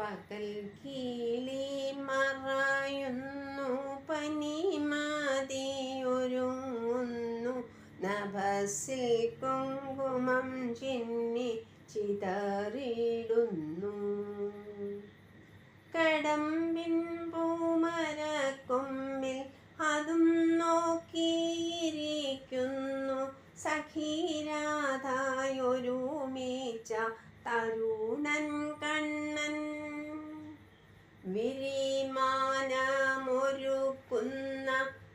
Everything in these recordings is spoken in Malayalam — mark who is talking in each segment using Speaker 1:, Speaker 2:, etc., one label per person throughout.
Speaker 1: പകൽ കീളി മറയുന്നു പനിമാതിയൊരുങ്ങുന്നു നഭസിൽ കുങ്കുമം ചിന്നി ചിതറിടുന്നു. കടമ്പിൻ പൂമരക്കൊമ്പിൽ അതും നോക്കിയിരിക്കുന്നു. സഖീരാധായൊരുമിച്ച തരുണൻ കണ്ണൻ വിരിമാനമൊരുക്കുന്ന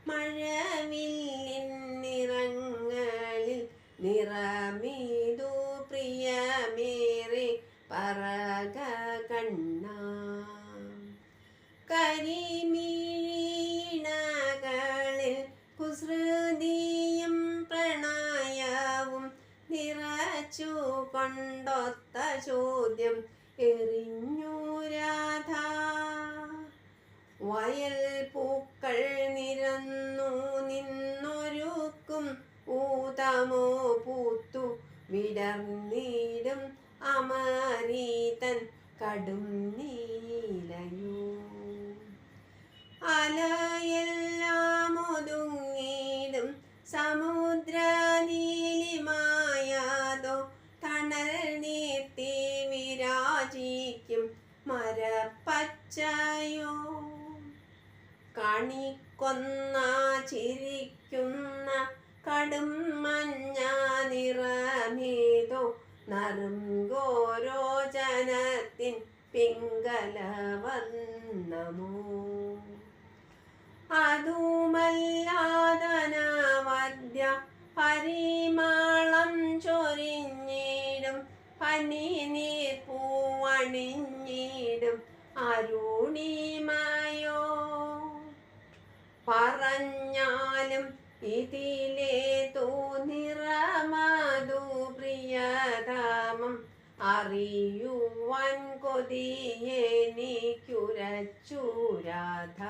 Speaker 1: മഴവില്ലിൻ നിറങ്ങളിൽ നിറമീതു പ്രിയമേറെ പറക കണ്ണ. കരിമീണകളിൽ കുസൃതിയും പ്രണയവും നിറച്ചു കൊണ്ടൊത്ത ചോദ്യം എറിഞ്ഞു രാധ വയൽ പൂക്കൾ നിരന്നു നിന്നൊരുക്കും ഊതമോ പൂത്തു വിടർന്നീടും അമരീതൻ കടും നീലയൂ. അലയെല്ലാം ഒതുങ്ങീടും സമുദ്ര നീലിമായാതോ തണൽ നീർത്തി വിരാജിക്കും മരപ്പച്ചയോ. കണിക്കൊന്ന ചിരിക്കുന്ന കടും മഞ്ഞ നിറമേതോ നറുങ്കോരോ ജനത്തിൻ പിങ്കല വന്നമോ? അതുമല്ലാതനവദ്യ പരിമാളം ചൊരിഞ്ഞിടും പനി നീർ പൂവണിഞ്ഞിടും അരുണിമയോ പറഞ്ഞാലും ഇതിലെ തോന്നിറമതു പ്രിയതമം അറിയുവാൻ കൊതിയെനിക്കുരച്ചു രാധ.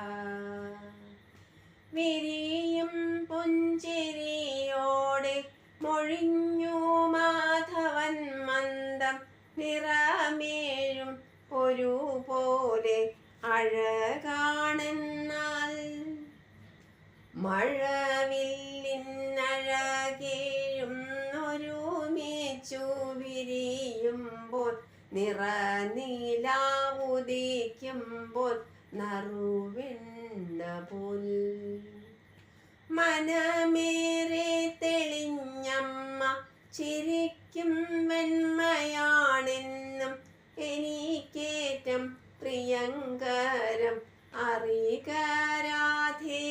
Speaker 1: വിരിയും പുഞ്ചിരിയോടെ മൊഴിഞ്ഞു മാധവൻ മന്ദം നിറമേഴും ഒരുപോലെ അഴകാണെന്നാൽ മഴവില്ലിനഴകേഴും നിറനീലാവുദിക്കുമ്പോൾ നറുവിണ്ണ പുൽ മനമേറെ തെളിഞ്ഞമ്മ ചിരിക്കും വെണ്മയാണെന്നും എനിക്കേറ്റം പ്രിയങ്കരം അറികരാധേ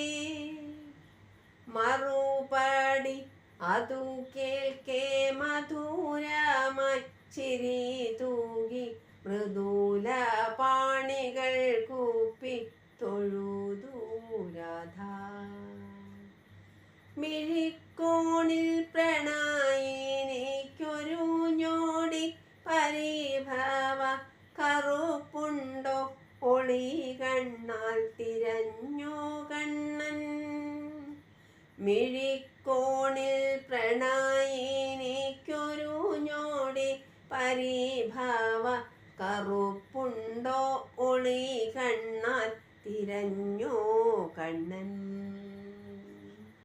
Speaker 1: മറുപടി അതു കേൾക്കേ മധുരമായി ചിരി തൂകി മൃദൂല പാണികൾ കൂപ്പി തൊഴുതൂരാധ മിഴിക്കോണിൽ പ്രണയിനിക്കൊരു ഞോടി പരിഭവ കറുപ്പുണ്ടോ? ഒളി കണ്ണാൽ തിരഞ്ഞു കണ്ണൻ. മിഴിക്കോണിൽ പ്രണയിനിക്കൊരു ഞോടി പരിഭവ കറുപ്പുണ്ടോ? ഒളി കണ്ണാൽ തിരഞ്ഞോ കണ്ണൻ.